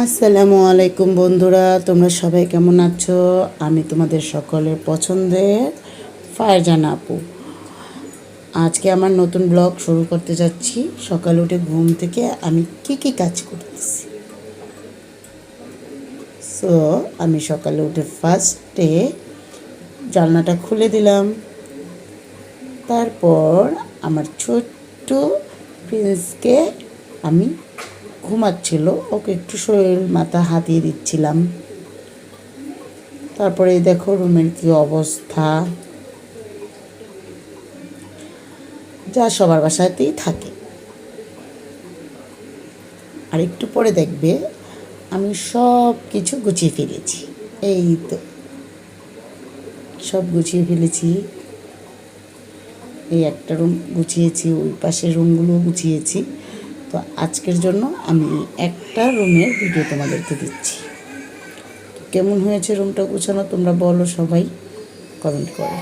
আসসালামু আলাইকুম বন্ধুরা, তোমরা সবাই কেমন আছো? আমি তোমাদের সকলের পছন্দের ফারজানা আপু। আজকে আমার নতুন ব্লগ শুরু করতে যাচ্ছি। সকালে উঠে ঘুম থেকে আমি কি কি কাজ করতেছি। সো আমি সকালে উঠে ফার্স্টে জানলাটা খুলে দিলাম। তারপর আমার ছোট্ট প্রিন্সকে আমি ঘুমাচ্ছিল, ওকে একটু শরীর মাথা হাতিয়ে দিচ্ছিলাম। তারপরে দেখো রুমের কি অবস্থা। যা সবার বাসাতেই থাকে। আর একটু পরে দেখবে আমি সব কিছু গুছিয়ে ফেলেছি। এই তো। সব গুছিয়ে ফেলেছি। এই একটা রুম গুছিয়েছি, ওই পাশের রুমগুলো গুছিয়েছি। তো আজকের জন্য আমি একটা রুমের ভিডিও তোমাদেরকে দিচ্ছি। কেমন হয়েছে রুমটা গুছানো তোমরা বলো সবাই কমেন্ট করো।